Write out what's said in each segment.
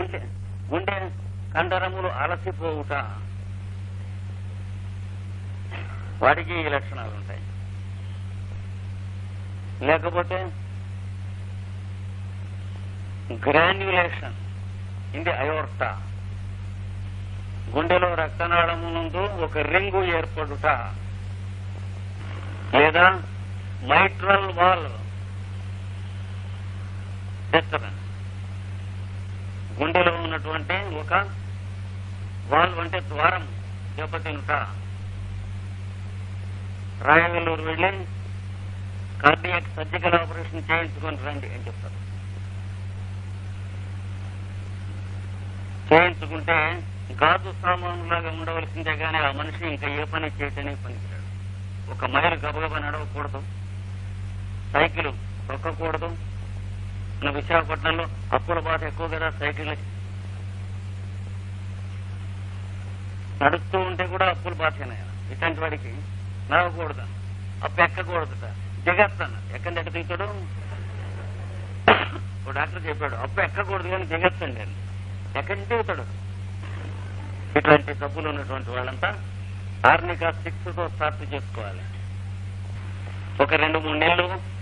గుండె కండరములు అలసిపోవుట. వాటికి ఈ లక్షణాలు ఉంటాయి. లేకపోతే గ్రాన్యులేషన్ ఇది అయోర్టా గుండెలో రక్తనాళము ఒక రింగు ఏర్పడుట. లేదా మైట్రల్ వాల్. డిస్టర్బెన్స్ గుండెలో ఉన్నటువంటి ఒక వాల్వ్ అంటే ద్వారం దెబ్బతింట రాయవెల్లూరు వెళ్ళి కార్డియాక్ సర్జికల్ ఆపరేషన్ చేయించుకొని రండి అని చెప్తారు. చేయించుకుంటే గాజు సామానులాగా ఉండవలసిందే కానీ ఆ మనిషి ఇంకా ఏ పని చేయటనే పనికిరాడు. ఒక మైలు గబగబా నడవకూడదు. సైకిల్ తొక్కకూడదు. విశాఖపట్నంలో అప్పుల బాధ ఎక్కువ కదా సైకిల్. నడుస్తూ ఉంటే కూడా అప్పులు బాధనే. ఇట్లాంటి వాడికి నడవకూడదు. అప్పు ఎక్కకూడదుట దిగస్తాను. ఎక్కడ దిగుతాడు? ఓ డాక్టర్ చెప్పాడు అప్పు ఎక్కకూడదు కానీ దిగేస్తాండి అని ఎక్కడి నుంచి దిగుతాడు? ఇట్లాంటి జబ్బులు ఉన్నటువంటి వాళ్ళంతా ఆర్నికా సిక్స్తో స్టార్ట్ చేసుకోవాలి. ఒక రెండు మూడు నెలలు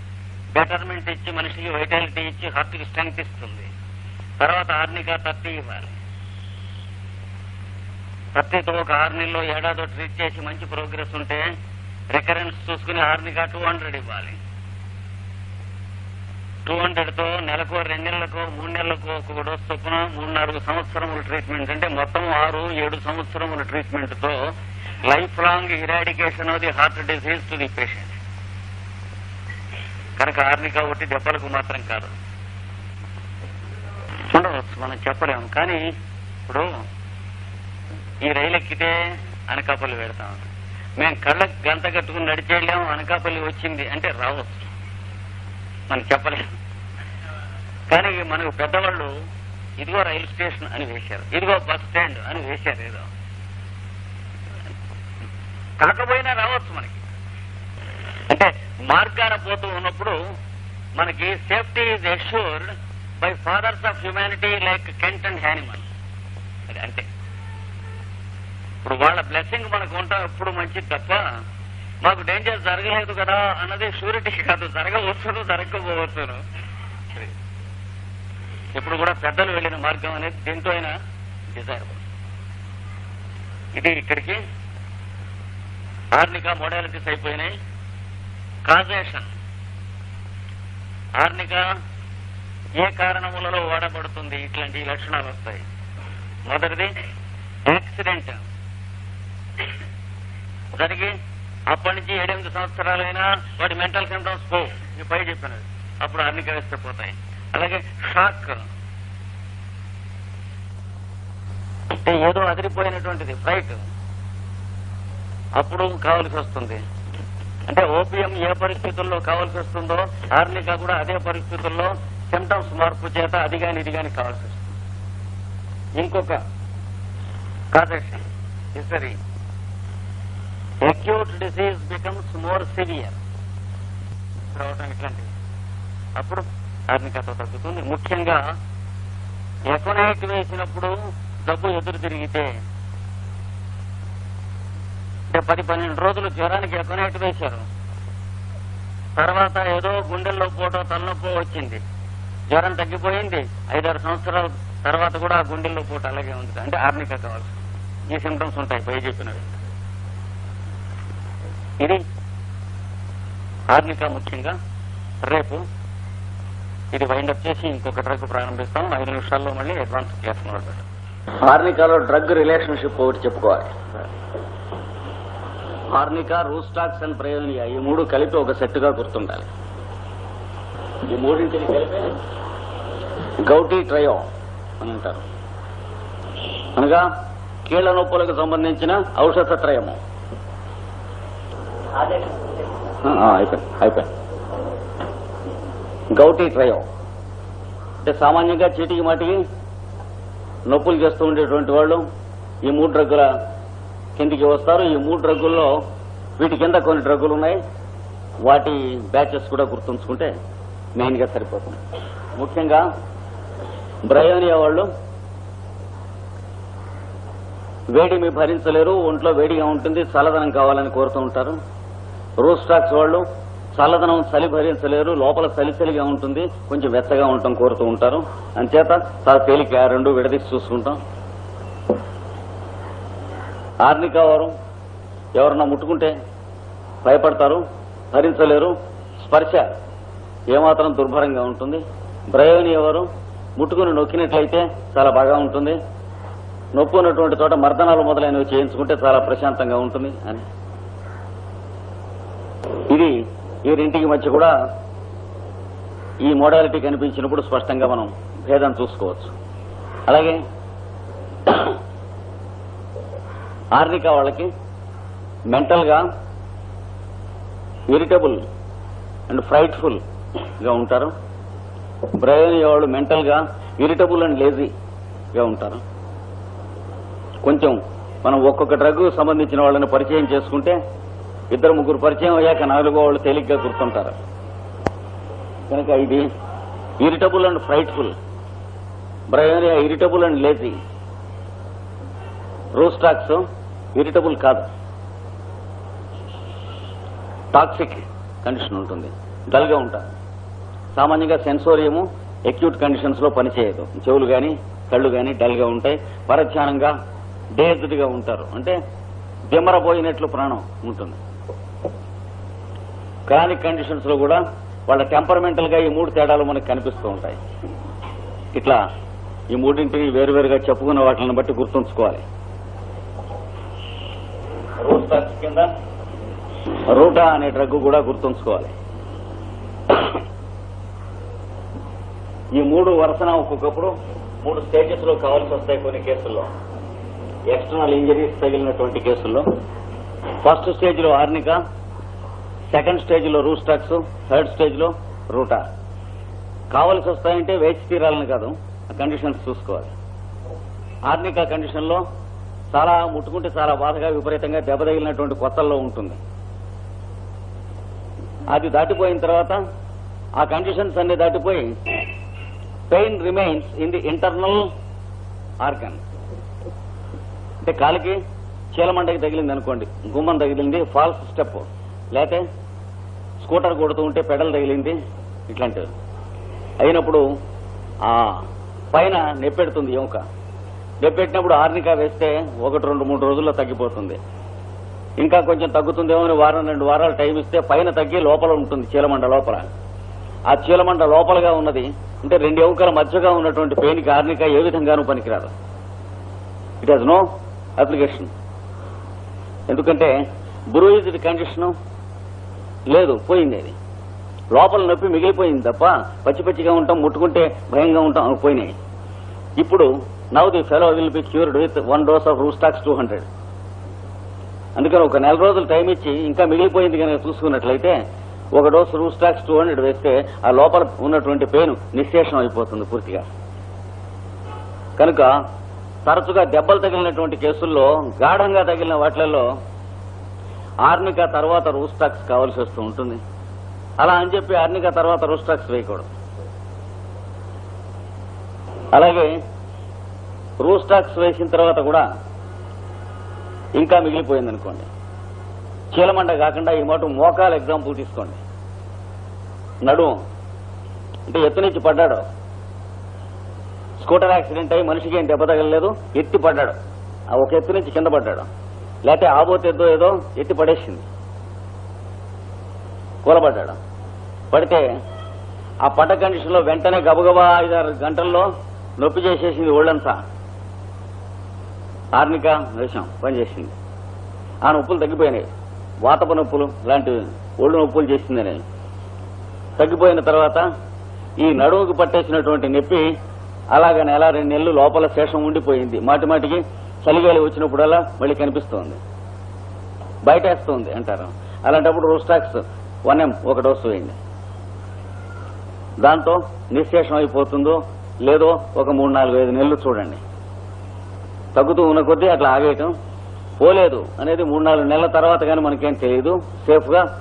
బెటర్మెంట్ ఇచ్చి మనిషికి వైటాలిటీ ఇచ్చి హార్ట్కి స్ట్రెంగ్త్ ఇస్తుంది. తర్వాత ఆర్నికా థర్టీ ఇవ్వాలి. థర్టీతో ఒక ఆరు నెలలో ఏడాదో ట్రీట్ చేసి మంచి ప్రోగ్రెస్ ఉంటే రికరెన్స్ చూసుకుని ఆర్నికా టూ హండ్రెడ్ ఇవ్వాలి. టూ హండ్రెడ్తో నెలకు నెలకో రెండు నెలలకో మూడు నెలలకో ఒక డోస్ చొప్పున మూడు నాలుగు సంవత్సరముల ట్రీట్మెంట్ అంటే మొత్తం ఆరు ఏడు సంవత్సరముల ట్రీట్మెంట్తో life long eradication of the heart disease to the patient కనుక ఆర్ని కాబట్టి దెబ్బలకు మాత్రం కాదు. ఉండవచ్చు మనం చెప్పలేము. కానీ ఇప్పుడు ఈ రైలు ఎక్కితే అనకాపల్లి పెడతాం మేము కళ్ళకు గంత కట్టుకుని నడిచేయలేము అనకాపల్లి వచ్చింది అంటే రావచ్చు. మనం చెప్పలేము. కానీ మనకు పెద్దవాళ్ళు ఇదిగో రైలు స్టేషన్ అని వేశారు ఇదిగో బస్ స్టాండ్ అని వేశారు ఏదో. కాకపోయినా రావచ్చు మనకి. అంటే మార్గాన పోతూ ఉన్నప్పుడు మనకి safety is assured by fathers of humanity like Kent and Hahnemann. అది ఇప్పుడు వాళ్ళ బ్లెస్సింగ్ మనకు ఉంటాం ఎప్పుడు మంచిది తప్ప మాకు డేంజర్ జరగలేదు కదా అన్నది షూరిటీ కాదు జరగవచ్చును జరగకపోవచ్చును. ఇప్పుడు కూడా పెద్దలు వెళ్ళిన మార్గం అనేది దీంతో అయినా డిజైరబుల్. ఇది ఇక్కడికి ఆర్నికా మోడాలిటీస్ అయిపోయినాయి. కాజేషన్ ఆర్నిక ఏ కారణములలో వాడబడుతుంది? ఇట్లాంటి లక్షణాలు వస్తాయి. మొదటిది యాక్సిడెంట్. జరిగి అప్పటి నుంచి ఏడెనిమిది సంవత్సరాలైనా వాడి మెంటల్ సిమ్టమ్స్ పో పై చెప్పినది. అప్పుడు ఆర్నిక వేస్తే పోతాయి. అలాగే షాక్. అంటే ఏదో అదిరిపోయినటువంటిది ఫ్లైట్. అప్పుడు కావాల్సి వస్తుంది. అంటే ఓపీఎం ఏ పరిస్థితుల్లో కావాల్సి వస్తుందో ఆర్నికా కూడా అదే పరిస్థితుల్లో సిమ్టమ్స్ మార్పు చేత అది కాని ఇది కాని కావాల్సి వస్తుంది. ఇంకొక causation history acute disease becomes more severe రావటం ఇట్లాంటివి అప్పుడు ఆర్నికత తగ్గుతుంది. ముఖ్యంగా ఎకనైట్ వేసినప్పుడు డబ్బు ఎదురు తిరిగితే పది పన్నెండు రోజులు జ్వరానికి ఎకనైట్ వేశారు. తర్వాత ఏదో గుండెల్లో పోటో తలనొప్పో వచ్చింది. జ్వరం తగ్గిపోయింది. ఐదారు సంవత్సరాల తర్వాత కూడా ఆ గుండెల్లో పోటు అలాగే ఉంది. అంటే ఆర్నిక కావాల్సి ఈ సిమ్టమ్స్ ఉంటాయి పై చెప్పినవి. ఇది ఆర్నిక ముఖ్యంగా. రేపు ఇది వైండప్ చేసి ఇంకొక డ్రగ్ ప్రారంభిస్తాం. ఐదు నిమిషాల్లో మళ్ళీ అడ్వాన్స్ క్లాస్ ఆర్నికాలో డ్రగ్ రిలేషన్షిప్ ఒకటి చెప్పుకోవాలి. ఆర్నికా రూస్టాక్స్ అండ్ ప్రయోజనియా ఈ మూడు కలిపి ఒక సెట్గా గుర్తుండాలి. ఈ మూడింటిని కలిపి గౌటీ ట్రయో అని అంటారు. అనగా కీళ్ళ నొప్పులకు సంబంధించిన ఔషధ త్రయము. అయిపోయింది గౌటీ ట్రయో. అంటే సామాన్యంగా చీటికి మాటికి నొప్పులు చేస్తూ ఉండేటువంటి వాళ్ళు ఈ మూడు డ్రగ్గుల కిందికి వస్తారు. ఈ మూడు డ్రగ్గుల్లో వీటి కింద కొన్ని డ్రగ్గులు ఉన్నాయి. వాటి బ్యాచెస్ కూడా గుర్తుంచుకుంటే మెయిన్గా సరిపోతుంది. ముఖ్యంగా బ్రయోనియా వాళ్ళు వేడిమి భరించలేరు. ఒంట్లో వేడిగా ఉంటుంది. చల్లదనం కావాలని కోరుతూ ఉంటారు. రోస్టాక్స్ వాళ్ళు చల్లదనం చలి భరించలేరు. లోపల చలి చలిగా ఉంటుంది. కొంచెం వెచ్చగా ఉండటం కోరుతూ ఉంటారు. అంచేత చాలా తేలిక. ఆ రెండు విడదీసి చూసుకుంటాం. ఆర్నికావరం ఎవరన్నా ముట్టుకుంటే భయపడతారు భరించలేరు స్పర్శ ఏమాత్రం దుర్భరంగా ఉంటుంది. బ్రయోని ఎవరు ముట్టుకుని నొక్కినట్లయితే చాలా బాగా ఉంటుంది. నొప్పి ఉన్నటువంటి చోట మర్దనాలు మొదలైనవి చేయించుకుంటే చాలా ప్రశాంతంగా ఉంటుంది అని. ఇది ఈ రెంటికి మధ్య కూడా ఈ మోడాలిటీ కనిపించినప్పుడు స్పష్టంగా మనం భేదం చూసుకోవచ్చు. అలాగే ఆర్థిక వాళ్ళకి మెంటల్గా ఇరిటబుల్ అండ్ ఫ్రైట్ఫుల్గా ఉంటారు. బ్రెయిన్ వాళ్ళు మెంటల్గా ఇరిటబుల్ అండ్ లేజీగా ఉంటారు. కొంచెం మనం ఒక్కొక్క డ్రగ్ సంబంధించిన వాళ్ళని పరిచయం చేసుకుంటే ఇద్దరు ముగ్గురు పరిచయం అయ్యాక నాలుగో వాళ్ళు తేలిగ్గా గుర్తుంటారు. కనుక ఇది irritable and frightful. Bryonia irritable and lazy. Rhus tox irritable కాదు. టాక్సిక్ కండిషన్ ఉంటుంది. డల్గా ఉంటారు సామాన్యంగా సెన్సోరియము ఎక్యూట్ కండిషన్స్లో పనిచేయదు. చెవులు గాని కళ్ళు గాని డల్గా ఉంటాయి. పరధ్యానంగా డేజ్డ్గా ఉంటారు. అంటే దిమ్మరపోయినట్లు ప్రాణం ఉంటుంది. క్రానిక్ కండిషన్స్లో కూడా వాళ్ళ టెంపరమెంటల్గా ఈ మూడు తేడాలు మనకు కనిపిస్తూ ఉంటాయి. ఇట్లా ఈ మూడింటిని వేరువేరుగా చెప్పుకున్న వాటిని బట్టి గుర్తుంచుకోవాలి. రోస్టాక్స్ కింద. రూటా అనే డ్రగ్ కూడా గుర్తుంచుకోవాలి. ఈ మూడు వరుసన ఒక్కొక్కప్పుడు మూడు స్టేజెస్లో కావాల్సి వస్తాయి కొన్ని కేసుల్లో. ఎక్స్టర్నల్ ఇంజరీస్ తగిలినటువంటి కేసుల్లో. ఫస్ట్ స్టేజ్లో ఆర్నిక సెకండ్ స్టేజ్లో రూస్టాక్స్ థర్డ్ స్టేజ్లో రూటా. కావాల్సి వస్తాయంటే వేచి తీరాలని కాదు కండిషన్స్ చూసుకోవాలి. ఆర్నిక కండిషన్లో చాలా ముట్టుకుంటే చాలా బాధగా విపరీతంగా దెబ్బ తగిలినటువంటి కొత్తల్లో ఉంటుంది. అది దాటిపోయిన తర్వాత ఆ కండిషన్స్ అన్ని దాటిపోయి pain remains in the internal organ అంటే కాలికి చీలమండకి తగిలింది అనుకోండి గుమ్మం తగిలింది ఫాల్స్ స్టెప్ లేకపోతే స్కూటర్ కొడుతూ ఉంటే పెడల్ తగిలింది ఇట్లాంటివి. అయినప్పుడు ఆ పైన నెప్పెడుతుంది ఎముక నెప్పెట్టినప్పుడు ఆర్నికా వేస్తే ఒకటి రెండు మూడు రోజుల్లో తగ్గిపోతుంది. ఇంకా కొంచెం తగ్గుతుందేమో అని వారం రెండు వారాలు టైం ఇస్తే పైన తగ్గి లోపల ఉంటుంది చీలమండ లోపల. ఆ చీలమండ లోపలగా ఉన్నది అంటే రెండు ఎముకల మధ్యగా ఉన్నటువంటి పెయిన్కి ఆర్నిక ఏ విధంగానూ పనికిరాదు. ఇట్ హాజ్ నో అప్లికేషన్ ఎందుకంటే బ్రూయిజ్డ్ కండిషన్ లేదు పోయింది అది. లోపల నొప్పి మిగిలిపోయింది తప్ప పచ్చి పచ్చిగా ఉంటాం ముట్టుకుంటే భయంగా ఉంటాం అవి పోయినాయి. ఇప్పుడు now the fellow will be cured with one dose of rhus tox two hundred అందుకని ఒక నెల రోజులు టైం ఇచ్చి ఇంకా మిగిలిపోయింది కనుక చూసుకున్నట్లయితే ఒక డోసు రూస్టాక్స్ టూ హండ్రెడ్ వేస్తే ఆ లోపల ఉన్నటువంటి పెయిన్ నిశ్శేషం అయిపోతుంది పూర్తిగా. కనుక తరచుగా దెబ్బలు తగిలినటువంటి కేసుల్లో గాఢంగా తగిలిన వాటిలలో ఆర్నిక తర్వాత రూస్టాక్స్ కావాల్సి వస్తూ ఉంటుంది. అలా అని చెప్పి ఆర్నిక తర్వాత రూస్టాక్స్ వేయకూడదు. అలాగే రూస్టాక్స్ వేసిన తర్వాత కూడా ఇంకా మిగిలిపోయింది అనుకోండి చీలమండ కాకుండా ఈ మాట మోకాలు ఎగ్జాంపుల్ తీసుకోండి. నడుము అంటే ఎత్తు నుంచి పడ్డాడు. స్కూటర్ యాక్సిడెంట్ అయ్యి మనిషికి ఏం దెబ్బ తగలలేదు ఎత్తి పడ్డాడు. ఆ ఒక ఎత్తు నుంచి కింద పడ్డాడు. లేకపోతే ఆబోతే ఏదో ఏదో ఎత్తి పడేసింది. కూలబడ్డాడు. పడితే ఆ పడ్డ కండిషన్లో వెంటనే గబగబా ఐదారు గంటల్లో నొప్పి చేసేసింది ఒళ్ళంతా. ఆర్నిక వేషం పనిచేసింది. ఆ నొప్పులు తగ్గిపోయినాయి. వాతప నొప్పులు లాంటివి ఒళ్ళు నొప్పులు చేసిందని. తగ్గిపోయిన తర్వాత ఈ నడుముకు పట్టేసినటువంటి నొప్పి అలాగ నెల రెండు నెలలు లోపల శేషం ఉండిపోయింది. మాటిమాటికి చలిగాలి వచ్చినప్పుడల్లా మళ్ళీ కనిపిస్తోంది. బయటేస్తోంది అంటారు. అలాంటప్పుడు రోస్టాక్స్ వన్ ఎం ఒక డోసు వేయండి. దాంతో నిశ్శేషం అయిపోతుందో లేదో ఒక మూడు నాలుగు ఐదు నెలలు చూడండి. తగ్గుతూ ఉన్న కొద్దీ అట్లా ఆగేయటం. పోలేదు అనేది మూడు నాలుగు నెలల తర్వాత కానీ మనకేం తెలియదు సేఫ్గా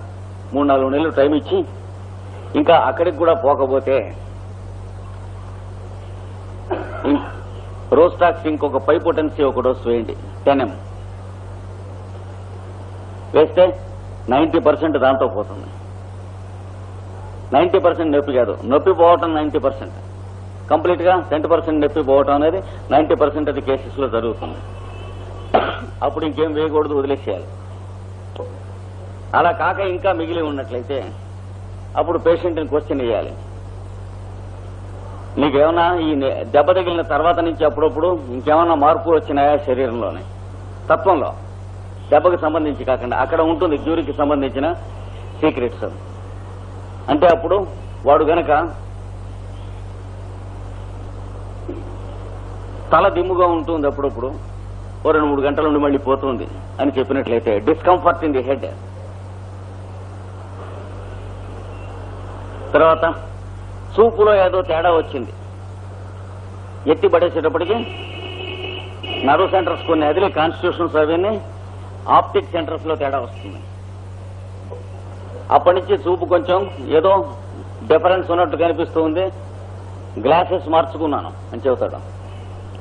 మూడు నాలుగు నెలలు టైం ఇచ్చి ఇంకా అక్కడికి కూడా పోకపోతే ఇం- రోస్టాక్స్ ఇంకొక పై పొటెన్సీ ఒక డోస్ వేయండి టెన్ఎం వేస్తే నైంటీ పర్సెంట్ దాంతో పోతుంది. నైంటీ పర్సెంట్ నొప్పి కాదు. నొప్పి పోవటం నైంటీ పర్సెంట్. కంప్లీట్గా టెన్ పర్సెంట్ నొప్పి పోవటం అనేది నైన్టీ పర్సెంట్ అది కేసెస్లో జరుగుతుంది. అప్పుడు ఇంకేం వేయకూడదు వదిలేసేయాలి. అలా కాక ఇంకా మిగిలి ఉన్నట్లయితే అప్పుడు పేషెంట్ని క్వశ్చన్ వేయాలి. నీకేమన్నా ఈ దెబ్బ తగిలిన తర్వాత నుంచి అప్పుడప్పుడు ఇంకేమన్నా మార్పులు వచ్చినాయా శరీరంలోనే? తత్వంలో. దెబ్బకు సంబంధించి కాకుండా అక్కడ ఉంటుంది క్యూరికి సంబంధించిన సీక్రెట్స్. అంటే అప్పుడు వాడు గనక తల దిమ్ముగా ఉంటుంది అప్పుడప్పుడు. ఓ రెండు మూడు గంటల నుండి మళ్ళీ పోతుంది అని చెప్పినట్లయితే డిస్కంఫర్ట్ ఇన్ ది హెడ్ తర్వాత చూపులో ఏదో తేడా వచ్చింది. ఎత్తి పడేసేటప్పటికి నర్వ్ సెంటర్స్ కొన్ని అదిలే కాన్స్టిట్యూషన్స్ అవన్నీ ఆప్టిక్ సెంటర్స్లో తేడా వస్తుంది. అప్పటి నుంచి చూపు కొంచెం ఏదో డిఫరెన్స్ ఉన్నట్టు కనిపిస్తుంది గ్లాసెస్ మార్చుకున్నాను అని చెబుతాడు.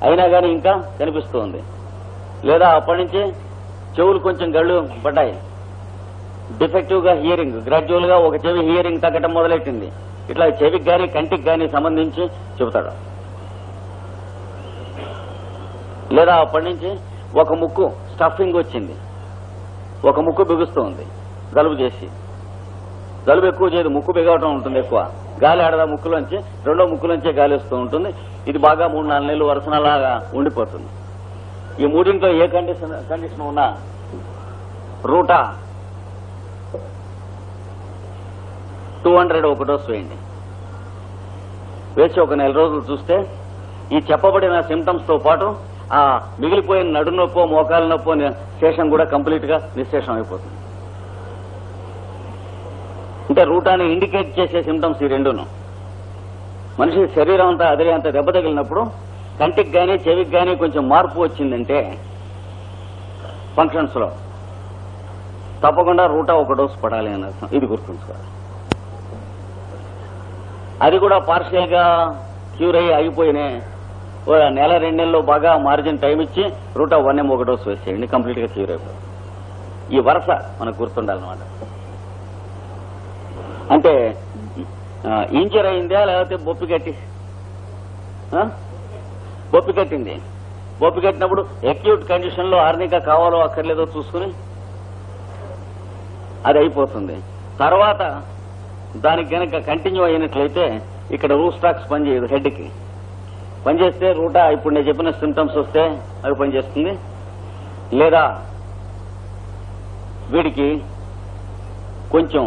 అయినా కానీ ఇంకా కనిపిస్తోంది. లేదా అప్పటి నుంచి చెవులు కొంచెం గళ్ళు పడ్డాయి. డిఫెక్టివ్గా హియరింగ్ గ్రాడ్యువల్గా ఒక చెవి హియరింగ్ తగ్గటం మొదలెట్టింది. ఇట్లా చెవికి గాని కంటికి గాని సంబంధించి చెబుతాడు. లేదా అప్పటి నుంచి ఒక ముక్కు స్టఫింగ్ వచ్చింది. ఒక ముక్కు బిగుస్తుంది జలుబు చేసి. జలుబు ఎక్కువ చేయదు ముక్కు బిగవటం ఉంటుంది ఎక్కువ. గాలి ఆడదా ముక్కులోంచి? రెండో ముక్కులోంచే గాలి వస్తూ ఉంటుంది. ఇది బాగా మూడు నాలుగు నెలలు వరుసనలాగా ఉండిపోతుంది. ఈ మూడింట్లో ఏ కండిషన్ కండిషన్ ఉన్నా రూటా టూ హండ్రెడ్ ఒక డోస్ వేయండి వేసి ఒక నెల రోజులు చూస్తే ఈ చెప్పబడిన సిమ్టమ్స్తో పాటు ఆ మిగిలిపోయిన నడు నొప్పో మోకాలు నొప్పో శేషం కూడా కంప్లీట్గా నిశ్శేషం అయిపోతుంది. అంటే రూటాన్ని ఇండికేట్ చేసే సిమ్టమ్స్ ఈ రెండును. మనిషి శరీరం అంతా అదిరే అంత దెబ్బ తగిలినప్పుడు కంటికి గానీ చెవికి గానీ కొంచెం మార్పు వచ్చిందంటే ఫంక్షన్స్లో తప్పకుండా రూటా ఒక డోసు పడాలి అని అర్థం. ఇది గుర్తుంచుకోవాలి. అది కూడా పార్షియల్గా క్యూర్ అయ్యి ఆగిపోయినే నెల రెండు నెలల్లో బాగా మార్జిన్ టైం ఇచ్చి రూటా వన్ ఎం ఒక డోస్ వేసేయండి కంప్లీట్గా క్యూర్ అయిపోయింది ఈ వరుస మనకు గుర్తుండాలన్నమాట. అంటే ఇంజర్ అయిందా లేకపోతే బొప్పి కట్టి? బొప్పి కట్టింది. బొప్పి కట్టినప్పుడు అక్యూట్ కండిషన్లో ఆర్నిక కావాలో అక్కర్లేదో చూసుకుని అది అయిపోతుంది. తర్వాత దానికి కనుక కంటిన్యూ అయినట్లయితే ఇక్కడ రూస్టాక్స్ పనిచేయదు హెడ్కి పనిచేస్తే రూటా ఇప్పుడు నేను చెప్పిన సిమ్టమ్స్ వస్తే అది పనిచేస్తుంది. లేదా వీడికి కొంచెం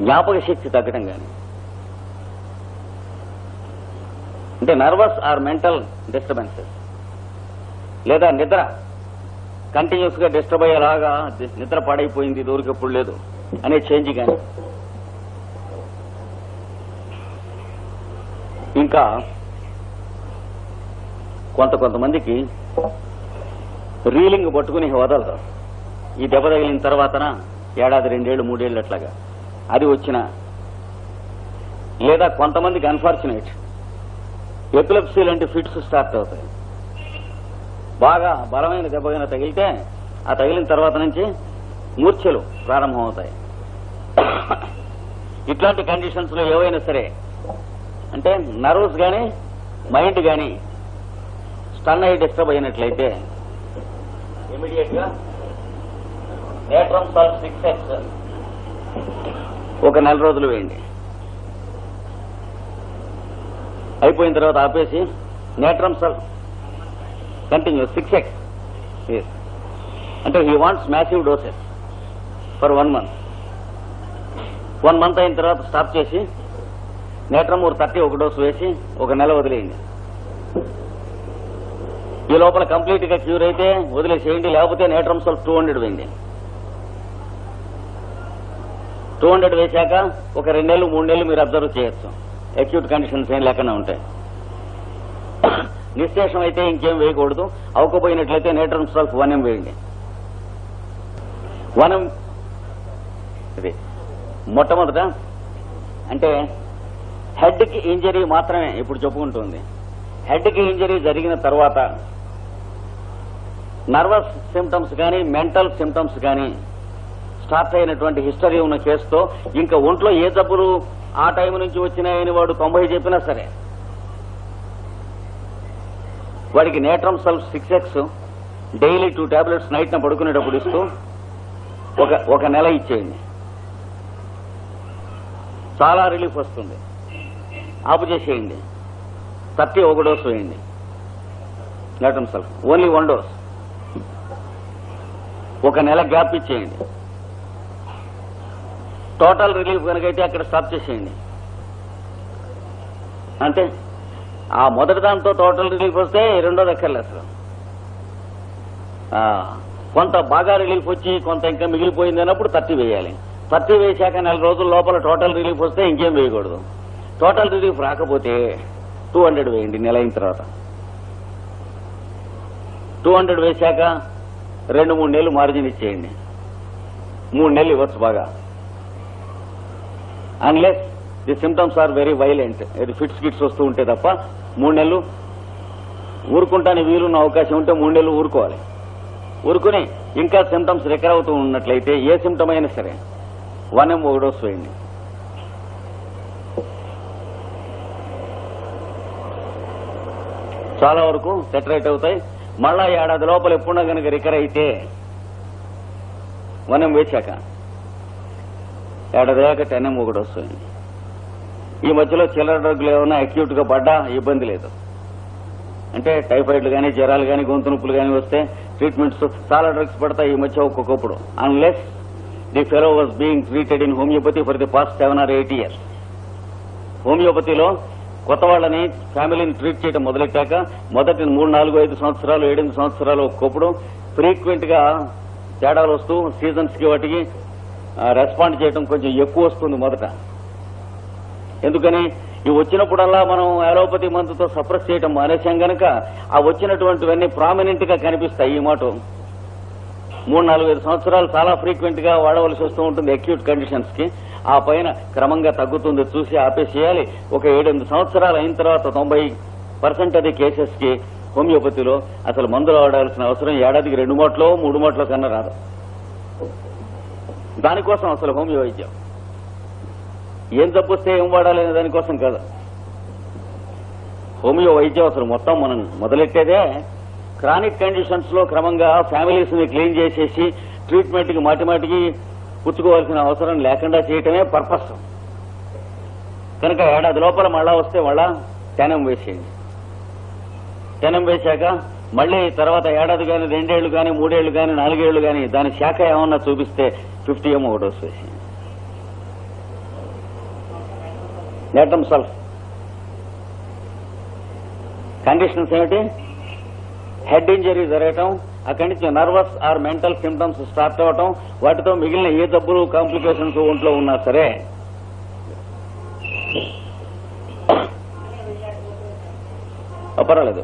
జ్ఞాపక శక్తి తగ్గడం కానీ. అంటే నర్వస్ ఆర్ మెంటల్ డిస్టర్బెన్సెస్ లేదా నిద్ర కంటిన్యూస్గా డిస్టర్బ్ అయ్యేలాగా నిద్ర పాడైపోయింది దూరికప్పుడు లేదు అనే చేంజ్ కానీ. ఇంకా కొంత కొంతమందికి రీలింగ్ పట్టుకుని వదలరు. ఈ దెబ్బ తగిలిన తర్వాతన ఏడాది రెండేళ్ళు మూడేళ్ళు అట్లాగా. అది వచ్చిన లేదా కొంతమందికి అన్ఫార్చునేట్ ఎపిలెప్సీ లాంటి ఫిట్స్ స్టార్ట్ అవుతాయి. బాగా బలమైన దెబ్బగా తగిలితే ఆ తగిలిన తర్వాత నుంచి మూర్ఛలు ప్రారంభమవుతాయి. ఇట్లాంటి కండిషన్స్లో ఏవైనా సరే అంటే నర్వస్ గాని మైండ్ గాని స్టన్ అయి డిస్టర్బ్ అయినట్లయితే ఇమీడియట్గా నేట్రమ్ సాల్ట్ సిక్స్ ఎక్స్ ఒక నెల రోజులు వేయండి. అయిపోయిన తర్వాత ఆపేసి natrum sulph continue six X అంటే he wants massive doses for one month one month అయిన తర్వాత స్టాప్ చేసి నేట్రమూర్ థర్టీ ఒక డోసు వేసి ఒక నెల వదిలేయండి. ఈ లోపల కంప్లీట్గా క్యూర్ అయితే వదిలేసేయండి లేకపోతే నేట్రమ్ సాల్ టూ హండ్రెడ్ వేయండి. టూ హండ్రెడ్ వేశాక ఒక రెండు నెలలు మూడు నెలలు మీరు అబ్జర్వ్ చేయొచ్చు. అక్యూట్ కండిషన్స్ ఏం లేకుండా ఉంటాయి. నిశ్శేషం అయితే ఇంకేం వేయకూడదు. అవకపోయినట్లయితే నేట్రమ్ సెల్ఫ్ వనం వేయండి. వనం ఇది మొట్టమొదట అంటే హెడ్కి ఇంజరీ మాత్రమే ఇప్పుడు చెప్పుకుంటుంది. హెడ్కి ఇంజరీ జరిగిన తర్వాత నర్వస్ సిమ్టమ్స్ కానీ మెంటల్ సిమ్టమ్స్ కానీ స్టార్ట్ అయినటువంటి హిస్టరీ ఉన్న కేసుతో ఇంకా ఒంట్లో ఏ జబ్బులు ఆ టైం నుంచి వచ్చినాయని వాడు తొంభై చెప్పినా సరే. వాడికి natrum sulph six X daily two tablets నైట్న పడుకునేటప్పుడు ఇస్తూ ఒక ఒక నెల ఇచ్చేయండి. చాలా రిలీఫ్ వస్తుంది. ఆపు చేసేయండి. థర్టీ ఒక డోస్ వేయండి. Natrum sulph only one dose. ఒక నెల గ్యాప్ ఇచ్చేయండి. టోటల్ రిలీఫ్ కనుకైతే అక్కడ స్టాప్ చేసేయండి. అంతే? ఆ మొదటి దాంతో టోటల్ రిలీఫ్ వస్తే రెండోది ఎక్కర్లేదు అసలు కొంత బాగా రిలీఫ్ వచ్చి కొంత ఇంకా మిగిలిపోయింది అన్నప్పుడు తట్టి వేయాలి. తట్టి వేసాక నెల రోజుల లోపల టోటల్ రిలీఫ్ వస్తే ఇంకేం వేయకూడదు. టోటల్ రిలీఫ్ రాకపోతే టూ హండ్రెడ్ వేయండి నెల అయిన తర్వాత. టూ హండ్రెడ్ వేశాక రెండు మూడు నెలలు మార్జిన్ ఇచ్చేయండి. మూడు నెలలు ఇవ్వచ్చు బాగా. Unless the symptoms are very violent ఇది ఫిట్స్ గిట్స్ వస్తూ ఉంటే తప్ప మూడు నెలలు ఊరుకుంటానే వీలున్న అవకాశం ఉంటే మూడు నెలలు ఊరుకోవాలి. ఊరుకుని ఇంకా సిమ్టమ్స్ రికర్ అవుతూ ఉన్నట్లయితే ఏ సిమ్టమ్ అయినా సరే వన్ ఎం ఒక వేయండి. చాలా వరకు సెటరేట్ అవుతాయి. మళ్ళా ఏడాది లోపల ఎప్పుడన్నా కనుక రికర్ అయితే వన్ ఎం వేశాక ఏడాది దాకా టెన్ ఎం ఒకటి వస్తుంది. ఈ మధ్యలో చిల్లర డ్రగ్లు ఏమైనా అక్యూట్గా పడ్డా? ఇబ్బంది లేదు. అంటే టైఫాయిడ్లు కానీ జ్వరాలు కానీ గొంతు నొప్పులు కానీ వస్తే ట్రీట్మెంట్స్ చాలా డ్రగ్స్ పడతాయి ఈ మధ్య ఒక్కొక్కప్పుడు. Unless the fellow was being treated in homeopathy for the past seven or eight years హోమియోపతిలో కొత్త వాళ్ళని ఫ్యామిలీని ట్రీట్ చేయడం మొదలెట్టాక మొదటి మూడు నాలుగు ఐదు సంవత్సరాలు ఏడెనిమిది సంవత్సరాలు ఒక్కొప్పుడు ఫ్రీక్వెంట్గా తేడాలు వస్తూ సీజన్స్కి వాటికి రెస్పాండ్ చేయడం కొంచెం ఎక్కువ వస్తుంది మొదట. ఎందుకని? ఇవి వచ్చినప్పుడల్లా మనం అలోపతి మందుతో సప్రెస్ చేయడం మానేశాం గనక ఆ వచ్చినటువంటివన్నీ ప్రామినెంట్గా కనిపిస్తాయి ఈ మాట మూడు నాలుగు ఐదు సంవత్సరాలు చాలా ఫ్రీక్వెంట్గా వాడవలసి వస్తూ ఉంటుంది అక్యూట్ కండిషన్స్కి. ఆ పైన క్రమంగా తగ్గుతుంది చూసి ఆపేసేయాలి. ఒక ఏడెనిమిది సంవత్సరాలు అయిన తర్వాత తొంభై పర్సెంట్ అది కేసెస్కి హోమియోపతిలో అసలు మందులు వాడాల్సిన అవసరం ఏడాదికి రెండు మూటలో మూడు మూటలో కన్నా రాదు. దానికోసం అసలు హోమియో వైద్యం ఏం జబ్బు వస్తే ఏం వాడాలి అనే దానికోసం కాదు. హోమియో వైద్యం అసలు మొత్తం మనం మొదలెట్టేదే క్రానిక్ కండిషన్స్లో క్రమంగా ఫ్యామిలీస్ని క్లీన్ చేసేసి ట్రీట్మెంట్కి మాటిమాటికి పుచ్చుకోవాల్సిన అవసరం లేకుండా చేయటమే పర్పస్. కనుక ఏడాది లోపల మళ్ళా వస్తే మళ్ళా టెనం వేసేయండి. టెనం వేశాక మళ్ళీ తర్వాత ఏడాది కానీ రెండేళ్ళు కానీ మూడేళ్ళు కానీ నాలుగేళ్ళు కానీ దాని శాఖ ఏమన్నా చూపిస్తే ఫిఫ్టీ ఏమో ఒక డోస్ వేసేయండి నేటమ్ సల్ఫ్. కండిషన్స్ ఏమిటి? హెడ్ ఇంజరీ జరగటం అక్కడి నుంచి nervous or mental symptoms start అవ్వటం వాటితో మిగిలిన ఏ జబ్బులు కాంప్లికేషన్స్ ఒంట్లో ఉన్నా సరే. పర్వాలేదు.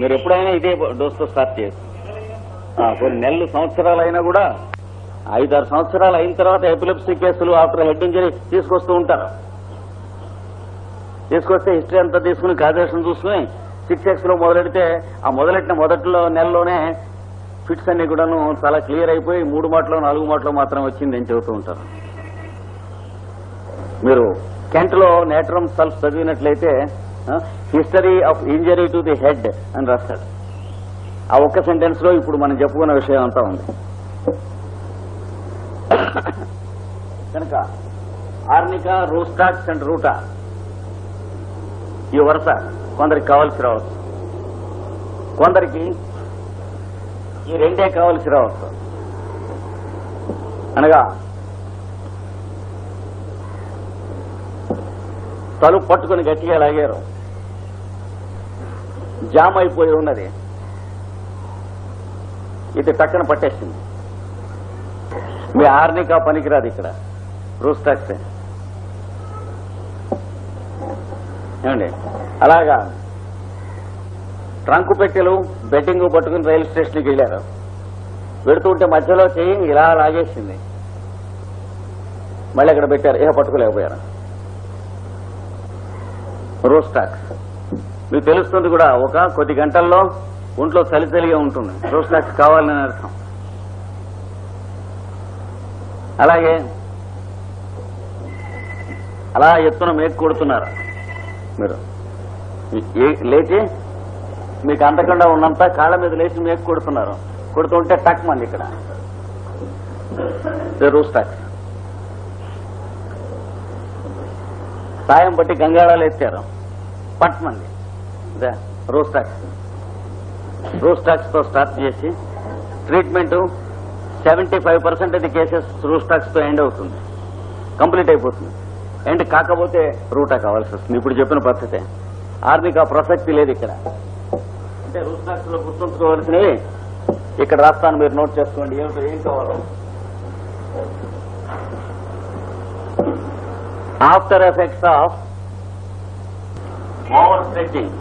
మీరు ఎప్పుడైనా ఇదే డోస్తో స్టార్ట్ చేయొచ్చు కొన్ని నెలలు సంవత్సరాలు అయినా కూడా ఐదారు సంవత్సరాలు అయిన తర్వాత ఎపిలెప్సీ కేసులు ఆఫ్టర్ హెడ్ ఇంజరీ తీసుకొస్తూ ఉంటారు. తీసుకొస్తే హిస్టరీ అంతా తీసుకుని కార్యదర్శనం చూసుకుని సిక్స్ ఎక్స్లో మొదలెడితే ఆ మొదలెట్టిన మొదట్లో నెలలోనే ఫిట్స్ అన్ని కూడాను చాలా క్లియర్ అయిపోయి మూడు మాటలో నాలుగు మాటలో మాత్రం వచ్చింది అని చెబుతూ ఉంటారు. మీరు కెంట్లో నేట్రమ్ సల్ఫ్ చదివినట్లయితే history of injury to the head అని రాస్తాడు ఆ ఒక్క సెంటెన్స్లో ఇప్పుడు మనం చెప్పుకున్న విషయం అంతా ఉంది. కనుక ఆర్నికా రూస్టాక్స్ అండ్ రూటా. ఈ వరుస కొందరికి కావాల్సి రావచ్చు. కొందరికి ఈ రెండే కావాల్సి రావచ్చు. అనగా తలుపు పట్టుకుని గట్టిగా లాగారు. జామ్ అయిపోయి ఉన్నది. ఇది టక్కన పట్టేసింది. మీ ఆర్నికా పనికిరాదు ఇక్కడ. రూస్టాక్సే ఏమండి? అలాగా. ట్రంక్ పెట్టెలు బెట్టింగ్ పట్టుకుని రైల్వే స్టేషన్కి వెళ్ళారు. వెడుతుంటే మధ్యలో చేయి ఇలా లాగేసింది. మళ్ళీ అక్కడ పెట్టారు. ఏ పట్టుకోలేకపోయారు. రోస్టాక్స్ మీకు తెలుస్తుంది కూడా ఒక కొద్ది గంటల్లో ఒంట్లో చలి చలిగా ఉంటుంది. రోస్టాక్స్ కావాలని అర్థం. అలాగే. అలా ఎత్తున మేకు కొడుతున్నారు. మీరు లేచి మీకు అంతకుండా ఉన్నంత కాళ్ళ మీద లేచి మేకు కొడుతున్నారు. కొడుతుంటే టక్ మంది ఇక్కడ. రూస్టాక్స్ సాయం బట్టి గంగాళాలు ఎత్తారు. పట్మంది రూస్ రోస్టాక్స్తో స్టార్ట్ చేసి ట్రీట్మెంటు సెవెంటీ ఫైవ్ పర్సెంట్ అది కేసెస్ రూస్టాక్స్తో ఎండ్ అవుతుంది. కంప్లీట్ అయిపోతుంది. ఎండ్ కాకపోతే రూటా కావాల్సి వస్తుంది. ఇప్పుడు చెప్పిన పద్ధతి. ఆర్మీకి ఆ ప్రసక్తి లేదు ఇక్కడ. అంటే రూస్టాక్స్లో గుర్తుంచుకోవాల్సినవి ఇక్కడ రాస్తాను మీరు నోట్ చేసుకోండి. ఏమిటో ఏం కావాలో. After effects of over stretching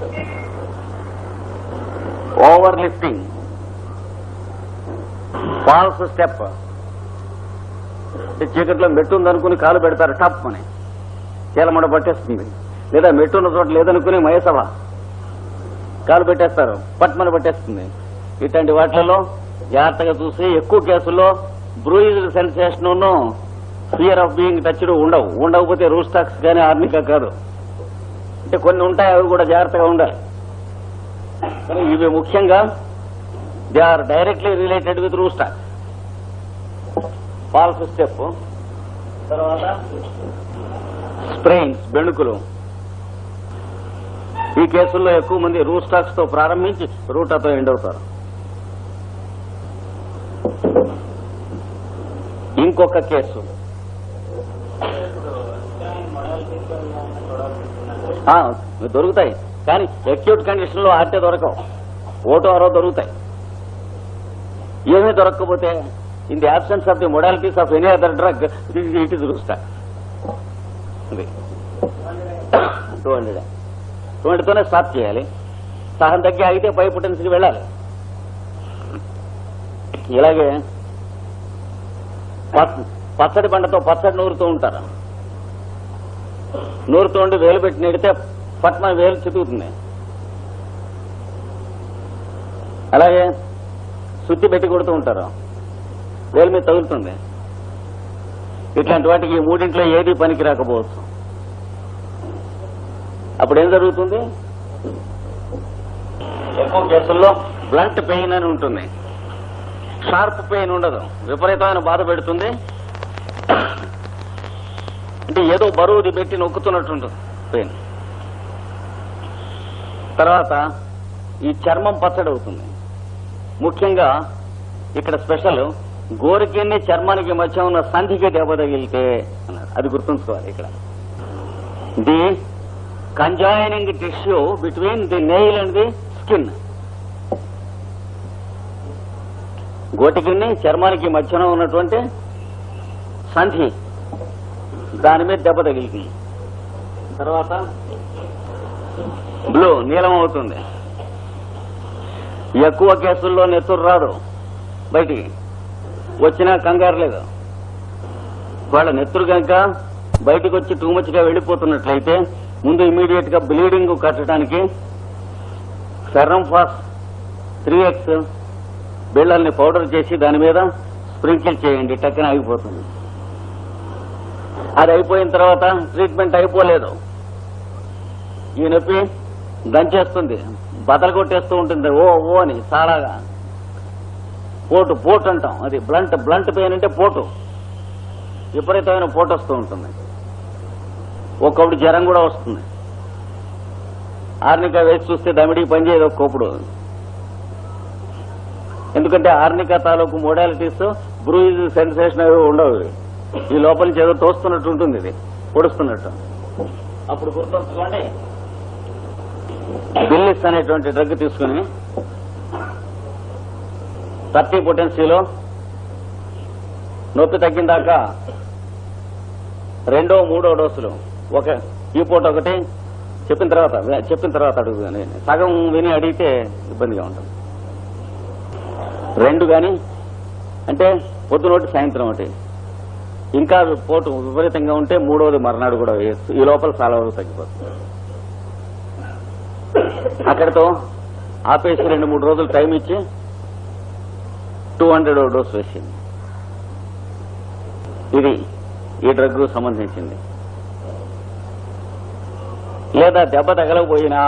over lifting false step. చీకట్లో మెట్టు ఉందనుకుని కాలు పెడతారు టప్ అని చీలమడ పట్టేస్తుంది. లేదా మెట్టు ఉన్న చోట లేదనుకుని మయసభ. కాలు పెట్టేస్తారు పట్మని పట్టేస్తుంది. ఇట్లాంటి వాటిలలో జాగ్రత్తగా చూసి ఎక్కువ కేసుల్లో bruise sensation fear of being touched ఉండవు. ఉండకపోతే రూస్టాక్స్ కానీ ఆర్మికా కాదు. అంటే కొన్ని ఉంటాయి అవి కూడా జాగ్రత్తగా ఉండాలి. కానీ ఇవి ముఖ్యంగా they are directly related with rhus tox falls step తర్వాత స్ప్రెయిన్స్ బెణుకులు. ఈ కేసుల్లో ఎక్కువ మంది రూస్టాక్స్తో ప్రారంభించి రూటాతో ఎండ్ అవుతారు. ఇంకొక కేసు. దొరుకుతాయి. కానీ అక్యూట్ కండిషన్లో ఆర్టే దొరకవు. ఓటో ఆరో దొరుకుతాయి. ఏమీ దొరకకపోతే in the absence of the modalities of any other drug it is rhus tox two hundred two హండ్రెడ్తోనే stop చేయాలి. సహం తగ్గి అయితే పై పొటెన్సీకి వెళ్ళాలి. ఇలాగే పచ్చడి బండతో పచ్చడి నూరుతూ ఉంటారు. నూరుతూ ఉండి వేలు పెట్టి నెడితే పట్నం వేలు చితుకుతుంది. అలాగే సుత్తి పెట్టి కొడుతూ ఉంటారు. వేలు మీద తగులుతుంది. ఇట్లాంటి వాటికి మూడింట్లో ఏది పనికి రాకపోవచ్చు. అప్పుడు ఏం జరుగుతుంది? ఎక్కువ కేసుల్లో బ్లంట్ పెయిన్ అని ఉంటుంది. షార్ప్ పెయిన్ ఉండదు. విపరీతమైన బాధ పెడుతుంది. అంటే ఏదో బరువుది పెట్టి నొక్కుతున్నట్టు ఉంటుంది పెయిన్. తర్వాత ఈ చర్మం పచ్చడి అవుతుంది ముఖ్యంగా ఇక్కడ స్పెషల్ గోరికిన్ని చర్మానికి మధ్య ఉన్న సంధికి దెబ్బ తగిలితే అన్నారు. అది గుర్తుంచుకోవాలి ఇక్కడ. The conjoining tissue between the nail and the skin. గోటికిన్ని చర్మానికి మధ్యన ఉన్నటువంటి సంధి. దాని మీద దెబ్బ తగిలింది తర్వాత బ్లూ నీలం అవుతుంది. ఎక్కువ కేసుల్లో నెత్తురు రాడు బయటికి. వచ్చినా కంగారు లేదు. వాళ్ళ నెత్తురు కనుక బయటకు వచ్చి టూ మచ్గా వెళ్ళిపోతున్నట్లయితే ముందు ఇమీడియట్గా బ్లీడింగ్ కట్టడానికి ఫెర్రం ఫాస్ త్రీ ఎక్స్ బిళ్ళల్ని పౌడర్ చేసి దాని మీద స్ప్రింకిల్ చేయండి టక్కన ఆగిపోతుంది. అది అయిపోయిన తర్వాత ట్రీట్మెంట్ అయిపోలేదు. ఈ నొప్పి దంచేస్తుంది. బదలు కొట్టేస్తూ ఉంటుంది. ఓ ఓ అని సారాగా పోటు పోటు అంటాం. అది బ్లంట్ బ్లంట్ పెయిన్ అంటే పోటు. విపరీతమైన పోటు వస్తూ ఉంటుంది. ఒకప్పుడు జ్వరం కూడా వస్తుంది. ఆర్నిక వేసి చూస్తే దమిడికి పనిచేయదు ఒక్కొప్పుడు. ఎందుకంటే ఆర్నిక తాలూకు మోడాలిటీస్ బ్రూయిజ్ సెన్సేషన్ అవి ఉండవు. ఈ లోపల నుంచి ఏదో తోస్తున్నట్టు ఉంటుంది ఇది. పొడుస్తున్నట్టు. అప్పుడు గుర్తుంచుకోండి బిల్లిస్ అనేటువంటి డ్రగ్ తీసుకుని థర్టీ పొటెన్సీలో నొప్పి తగ్గిందాక రెండో మూడో డోసులు. ఒక ఈ పూట ఒకటి చెప్పిన తర్వాత చెప్పిన తర్వాత అడుగు సగం విని అడిగితే ఇబ్బందిగా ఉంటుంది. రెండు గాని అంటే పొద్దునోటి సాయంత్రం ఒకటి. ఇంకా పోటు విపరీతంగా ఉంటే మూడవది మర్నాడు కూడా వేయచ్చు. ఈ లోపల చాలా వరకు తగ్గిపోతుంది. అక్కడితో ఆపేసి రెండు మూడు రోజులు టైం ఇచ్చి టూ హండ్రెడ్ డోస్ వేసింది. ఇది ఈ డ్రగ్ సంబంధించింది. లేదా దెబ్బ తగలకపోయినా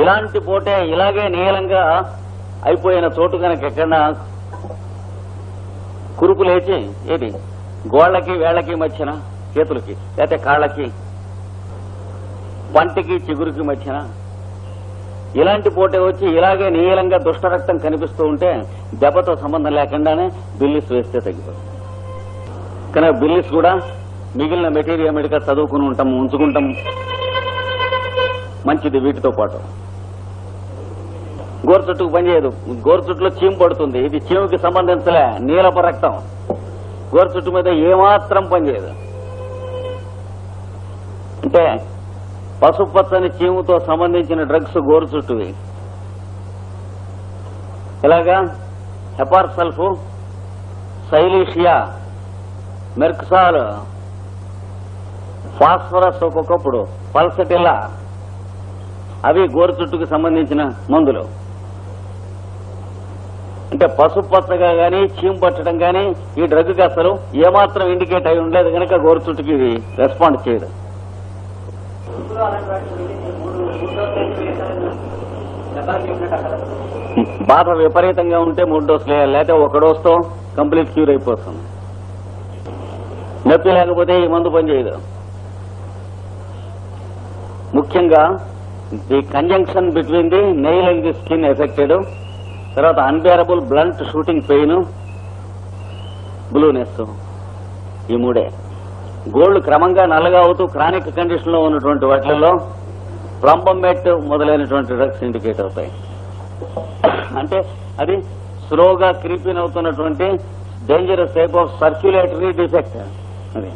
ఇలాంటి పోటే ఇలాగే నీలంగా అయిపోయిన చోటు కనుక ఎక్కడన్నా కురుపు లేచి ఏది? గోళ్ళకి వేళ్ళకి మధ్యన చేతులకి లేకపోతే కాళ్ళకి పంటికి చిగురుకి మధ్యన ఇలాంటి పోటే వచ్చి ఇలాగే నీలంగా దుష్టరక్తం కనిపిస్తూ ఉంటే దెబ్బతో సంబంధం లేకుండానే బిల్లిస్ వేస్తే తగ్గిపోతుంది. కానీ బిల్లిస్ కూడా మిగిలిన మెటీరియల్ మెడికల్ చదువుకుని ఉంటాం ఉంచుకుంటాం మంచిది వీటితో పాటు. గోరు చుట్టుకు పనిచేయదు గోరు చుట్టులో చీము పడుతుంది. ఇది చీముకి సంబంధించలే నీలపు రక్తం. గోరు చుట్టు మీద ఏమాత్రం పనిచేయదు అంటే పసుపచ్చని చీముతో సంబంధించిన డ్రగ్స్ గోరు చుట్టువి. ఇలాగా hepar sulph silicea merc sol phosphorus ఒక్కొక్కప్పుడు పల్సటిల్లా. అవి గోరు చుట్టుకు సంబంధించిన మందులు. అంటే పసుపు పచ్చగా గాని చీము పట్టడం గాని ఈ డ్రగ్కి అసలు ఏమాత్రం ఇండికేట్ అయి ఉండలేదు కనుక గోరు చుట్టుకి రెస్పాండ్ చేయదు బాధ విపరీతంగా ఉంటే మూడు డోసులు వేయాలి. లేకపోతే ఒక డోస్తో కంప్లీట్ క్యూర్ అయిపోతుంది. నొప్పి లేకపోతే ఈ మందు పనిచేయదు ముఖ్యంగా the conjunction between the nail and the skin affected తర్వాత unbearable blunt shooting pain blueness ఈ మూడే. గోల్డ్ క్రమంగా నల్లగా అవుతూ క్రానిక్ కండిషన్లో ఉన్నటువంటి వాటిల్లో ప్లంబమెట్ మొదలైనటువంటి డ్రగ్స్ ఇండికేట్ అవుతాయి. అంటే అది స్లోగా క్రీపిన్ అవుతున్నటువంటి dangerous type of circulatory defect అది.